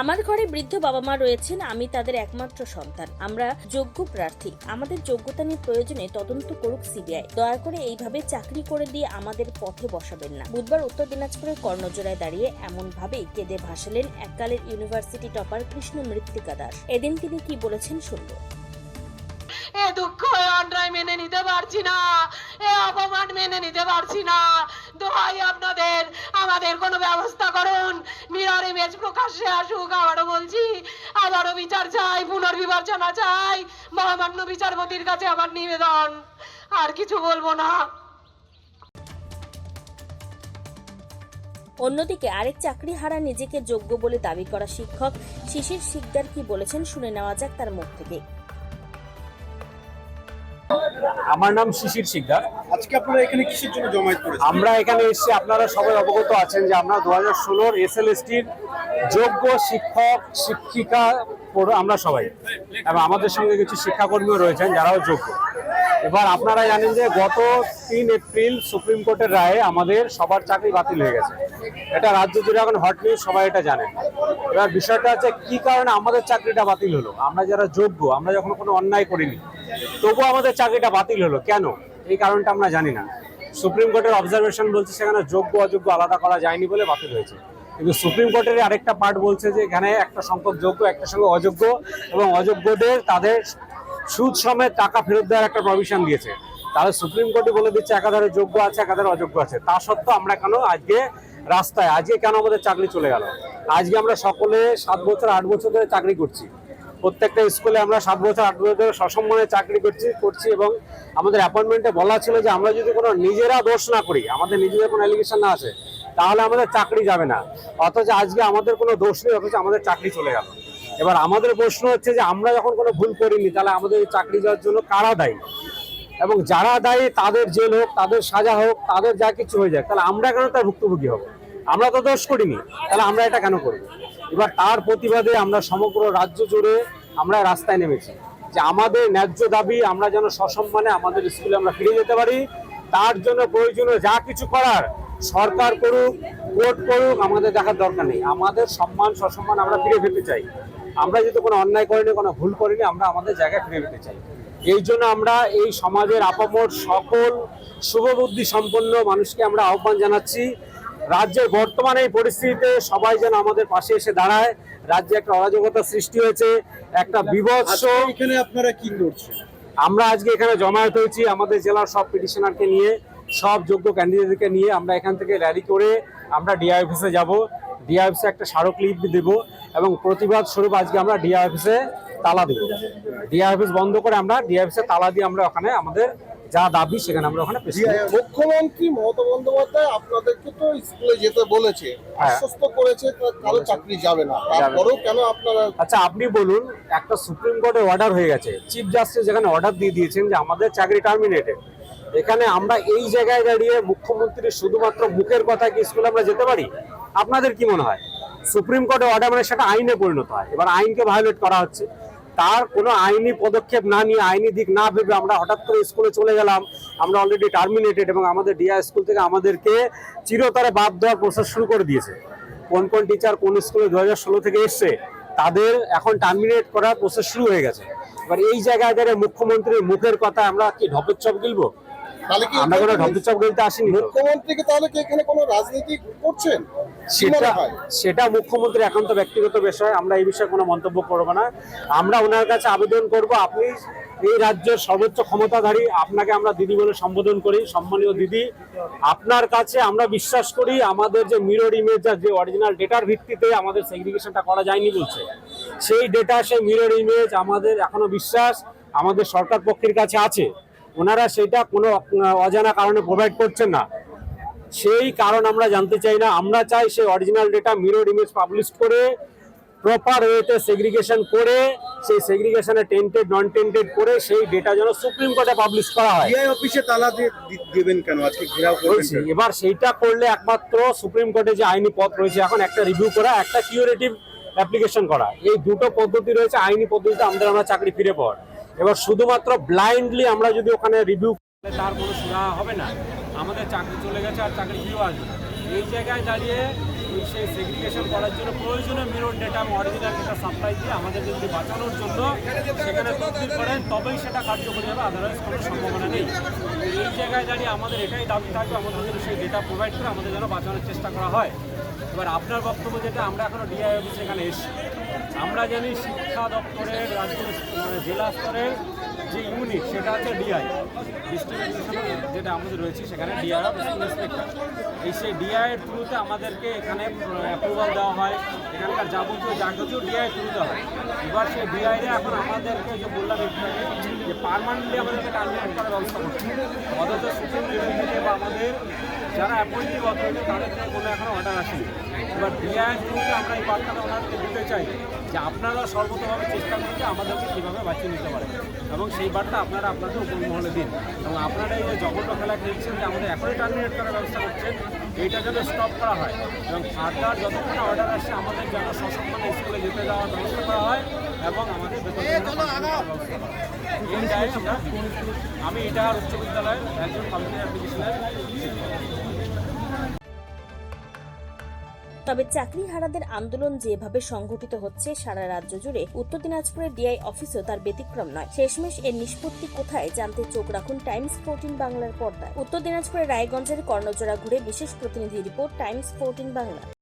আমার ঘরে বৃদ্ধ বাবা মা রয়েছেন, আমি তাদের একমাত্র সন্তান। আমরা যোগ্য প্রার্থী। আমাদের যোগ্যতা নিয়ে প্রয়োজনে তদন্ত করুক সিবিআই। দয়া করে এইভাবে চাকরি করে দিয়ে আমাদের পথে বসাবেন না। বুধবার উত্তর দিনাজপুরের কর্ণজোড়ায় দাঁড়িয়ে এমন ভাবে কেঁদে ভাসালেন এককালের ইউনিভার্সিটি টপার কৃষ্ণ মৃত্তিকা দাস। এদিন তিনি কি বলেছেন শুনব। এ দুঃখ, এ অন্যায় মেনে নিতে পারছি না, এ অপমান মেনে নিতে পারছি না। দোহাই আপনাদের, আমাদের কোনো ব্যবস্থা করুন। মিরর ইমেজ প্রকাশ্যে আসুক, আবারও বলছি, আবারও বিচার চাই, পুনর্বিবেচনা চাই। মহামান্য বিচারপতির কাছে আমার নিবেদন। আর কিছু বলব না। অন্যদিকে আরেক চাকরি হারা নিজেকে যোগ্য বলে দাবি করা শিক্ষক শিশির শিকদার কি বলেছেন শুনে নেওয়া যাক তার মুখ থেকে। আমার নাম শিশির শিকদার। আজকে আপনারা এখানে কিসের জন্য জমায়েত করেছেন? আমরা এখানে এসেছি আপনারা সবাই অবগত আছেন যে আমরা দু হাজার ষোলোর এস এল যোগ্য শিক্ষক শিক্ষিকা আমরা সবাই। এবং আমাদের সঙ্গে কিছু শিক্ষাকর্মীও রয়েছেন যারাও যোগ্য। এবার আপনারা জানেন যে গত তিন এপ্রিল সুপ্রিম কোর্টের রায়ে আমাদের সবার চাকরি বাতিল হয়ে গেছে। এটা রাজ্য জুড়ে এখন হট নিউজ সবাই এটা জানেন। এবার বিষয়টা হচ্ছে কি কারণে আমাদের চাকরিটা বাতিল হলো? আমরা যারা যোগ্য আমরা যখন কোনো অন্যায় করিনি তবুও আমাদের চাকরিটা বাতিল হলো। কেন? এই কারণটা আমরা জানি না। সুপ্রিম কোর্টের অবজারভেশন বলছে সেখানে যোগ্য, অযোগ্য আলাদা করা যায়নি বলে বাতিল হয়েছে। কিন্তু সুপ্রিম কোর্টের আরেকটা পার্ট বলছে যে এখানে একটা সংখ্যক যোগ্য, একটা সঙ্গে অযোগ্য এবং অযোগ্যদের তাদের সুদ সমেত টাকা ফেরত দেওয়ার একটা প্রভিশন দিয়েছে। তাহলে সুপ্রিম কোর্টে বলে দিচ্ছে একাধারে যোগ্য আছে, একাধারে অযোগ্য আছে। তা সত্ত্বেও আমরা কেন আজকে রাস্তায়, আজকে কেন আমাদের চাকরি চলে গেল? আজকে আমরা সকলে সাত বছর, আট বছর ধরে চাকরি করছি। প্রত্যেকটা স্কুলে আমরা সাত বছর, আট বছর সসম্মানে চাকরি করছি করছি এবং আমাদের অ্যাপয়েন্টমেন্টে বলা ছিল যে আমরা যদি কোনো নিজেরা দোষ না করি, আমাদের নিজেদের কোনো অ্যালিগেশন না আসে, তাহলে আমাদের চাকরি যাবে না। অথচ আজকে আমাদের কোনো দোষ নেই, অথচ আমাদের চাকরি চলে গেল। এবার আমাদের প্রশ্ন হচ্ছে যে আমরা যখন কোনো ভুল করিনি, তাহলে আমাদের চাকরি যাওয়ার জন্য কারা দায়ী? এবং যারা দায়ী, তাদের জেল হোক, তাদের সাজা হোক, তাদের যা কিছু হয়ে যাক, তাহলে আমরা কেন তার ভুক্তভোগী হব? আমরা তো দোষ করিনি, তাহলে আমরা এটা কেন করব? এবার তার প্রতিবাদে আমরা সমগ্র রাজ্য জুড়ে আমরা রাস্তায় নেমেছি। যে আমাদের ন্যায্য দাবি আমরা যেন সসম্মানে আমাদের স্কুলে আমরা ফিরে যেতে পারি, তার জন্য প্রয়োজনীয় যা কিছু করার সরকার করুক, কোর্ট করুক, আমাদের দেখার দরকার নেই। আমাদের সম্মান, সসম্মান আমরা ফিরে পেতে চাই। আমরা যদি কোনো অন্যায় করিনি, কোনো ভুল করিনি, আমরা আমাদের জায়গায় ফিরে পেতে চাই। এই জন্য আমরা এই সমাজের আপামর সকল শুভবুদ্ধি সম্পন্ন মানুষকে আমরা আহ্বান জানাচ্ছি। রাজ্যের বর্তমানে এই পরিস্থিতিতে সবাই যেন আমাদের পাশে এসে দাঁড়ায়। রাজ্যে একটা অরাজকতা সৃষ্টি হয়েছে একটা বিভৎস এখানে আপনারা কি করছেন? আমরা আজকে এখানে জমায়েত হয়েছি আমাদের জেলার সব পিটিশনারকে নিয়ে সব যোগ্য ক্যান্ডিডেটকে নিয়ে। আমরা এখান থেকে র্যালি করে আমরা ডিআই অফিসে যাব। ডিআই অফিসে একটা স্মারকলিপি দেব এবং প্রতিবাদ স্বরূপ আজকে আমরা ডিআই অফিসে তালা দেব। ডিআই অফিস বন্ধ করে আমরা ডিআই অফিসে তালা দিয়ে আমরা ওখানে আমাদের যা দাবি সেখানে আমরা ওখানে মুখ্যমন্ত্রী মমতা বন্দ্যোপাধ্যায় আপনাদেরকে তো স্কুলে যেতে বলেছে হ্যাঁ। আশ্বস্ত করেছে কারও চাকরি যাবে না। তারপরেও কেন আপনারা আচ্ছা আপনি বলুন একটা সুপ্রিম কোর্টের অর্ডার হয়ে গেছে। চিফ জাস্টিস যেখানে অর্ডার দিয়ে দিয়েছেন যে আমাদের চাকরি টার্মিনেটেড এখানে আমরা এই জায়গায় দাঁড়িয়ে মুখ্যমন্ত্রীর শুধুমাত্র মুখের কথা কি স্কুলে আমরা যেতে পারি? আপনাদের কি মনে হয়? সুপ্রিম কোর্টের অর্ডার মানে সেটা আইনে পরিণত হয়। এবার আইনকে ভায়োলেট করা হচ্ছে। তার কোনো আইনি পদক্ষেপ না নিয়ে, আইনি দিক না ভেবে আমরা হঠাৎ করে স্কুলে চলে গেলাম। আমরা অলরেডি টার্মিনেটেড এবং আমাদের ডিআই স্কুল থেকে আমাদেরকে চিরতরে বাদ দেওয়ার প্রসেস শুরু করে দিয়েছে। কোন কোন টিচার কোন স্কুলে দু হাজার ষোলো থেকে এসছে, তাদের এখন টার্মিনেট করার প্রসেস শুরু হয়ে গেছে। এবার এই জায়গায় দাঁড়িয়ে মুখ্যমন্ত্রীর মুখের কথা আমরা কি ঢপের চপ গিলবো? তাহলে কি আমরা কোনো ঢপের চপ গিলতে আসিনি। মুখ্যমন্ত্রীকে তাহলে কি এখানে কোনো রাজনীতি করছেন? সেটা? সেটা মুখ্যমন্ত্রীর একান্ত ব্যক্তিগত বিষয়। আমরা এই বিষয়ে কোনো মন্তব্য করব না। আমরা ওনার কাছে আবেদন করব আপনি এই রাজ্যের সর্বোচ্চ ক্ষমতাধারী আপনাকে আমরা দিদি বলে সম্বোধন করি সম্মানীয় দিদি। আপনার কাছে আমরা বিশ্বাস করি আমাদের যে মিরর ইমেজ যে অরিজিনাল ডেটার ভিত্তিতে আমাদের সেগ্রিগেশনটা করা যায়নি বলছে। সেই ডেটা সেই মিরর ইমেজ আমাদের এখনও বিশ্বাস আমাদের সরকার পক্ষের কাছে আছে। ওনারা সেটা কোনো অজানা কারণে প্রোভাইড করছেন না। সেই কারণ আমরা জানতে চাই না। আমরা চাই সেই original data mirror image publish করে প্রপার ওয়েতে সেগ্রিগেশন করে সেই সেগ্রিগেশনে টেন্টেড নন টেন্টেড করে সেই ডেটা যেন সুপ্রিম কোর্টে পাবলিশ করা হয়। ডিআই অফিসে তালা দিয়ে দেবেন কেন? আজকে ঘেরাও করবেন এবার সেইটা করলে একমাত্র সুপ্রিম কোর্টে যে আইনি পথ রয়েছে এখন একটা রিভিউ করা একটা কিউরেটিভ অ্যাপ্লিকেশন করা। এই দুটো পদ্ধতি রয়েছে আইনি পদ্ধতিতে আমাদের আমরা চাকরি ফিরে পাওয়ার। এবার শুধুমাত্র ব্লাইন্ডলি আমরা যদি ওখানে রিভিউ তার কোনো সুরা হবে না। আমাদের চাকরি চলে গেছে আর চাকরি ফিরেও আসবে এই জায়গায় দাঁড়িয়ে সেই সেগ্রিগেশন করার জন্য প্রয়োজনীয় মিরর ডেটা এবং অরিজিনাল ডেটা সাপ্লাই দিয়ে আমাদেরকে যদি বাঁচানোর জন্য সেখানে তদবির করেন, তবেই সেটা কার্যকরী হবে আদারওয়াইজ কোনো সম্ভাবনা নেই। এই জায়গায় দাঁড়িয়ে আমাদের এটাই দাবি থাকবে, আমাদের সেই ডেটা প্রোভাইড করে আমাদের যেন বাঁচানোর চেষ্টা করা হয়। এবার আপনার বক্তব্য যেটা, আমরা এখনও ডিআই অফিসে এখানে এসেছি। আমরা জানি শিক্ষা দপ্তরের রাজ্য মানে জেলা স্তরের যে ইউনিট সেটা হচ্ছে ডিআই ডিস্ট্রিক্ট যেটা আমাদের রয়েছে, সেখানে ডিআই স্কুল ইন্সপেক্টর এই সেই ডিআই এর থ্রুতে আমাদেরকে এখানে অ্যাপ্রুভাল দেওয়া হয়। এখানকার যাবতীয়, যা কিছু ডিআই থ্রুতে হয়। এবার সেই ডিআইরা এখন আমাদেরকে যে বললাম যে পারমানেন্টলি আমাদেরকে টার্মিনেট করার ব্যবস্থা করছে। অথচ সুপ্রিম বা আমাদের যারা অ্যাপয়েন্টিভ অথরিটি তাদের থেকে কোনো এখনও অর্ডার আসেনি। এবার ডিআই থ্রুতে আমরা এই বার্তাটা ওনাদেরকে দিতে চাই যে আপনারা সর্বতভাবে চেষ্টা করুন যে আমাদেরকে কীভাবে বাঁচিয়ে নিতে পারেন। এবং সেই বার্তা আপনারা আপনাদের উপর মহলে দিন। এবং আপনারা এই যে জঘন্য খেলা খেলছেন, যে আমাদের এখনই টার্মিনেট করার ব্যবস্থা করছেন এইটা যেন স্টপ করা হয়। এবং ফার্দার যতক্ষণ অর্ডার আসছে আমাদের যেন সসম্মানে স্কুলে যেতে যাওয়ার ব্যবস্থা করা হয় এবং আমাদের আমি এটা উচ্চ বিদ্যালয়ের একজন কম্পিউটার অ্যাপ্লিকেশনের তবে চাকরি হারাদের আন্দোলন যেভাবে সংঘটিত হচ্ছে সারা রাজ্য জুড়ে, উত্তর দিনাজপুরের ডিআই অফিসেও তার ব্যতিক্রম নয়। শেষমেশ এর নিষ্পত্তি কোথায় জানতে চোখ রাখুন টাইমস ফোরটিন বাংলার পর্দায়। উত্তর দিনাজপুরের রায়গঞ্জের কর্ণজোড়া ঘুরে বিশেষ প্রতিনিধি রিপোর্ট টাইমস ফোরটিন বাংলা।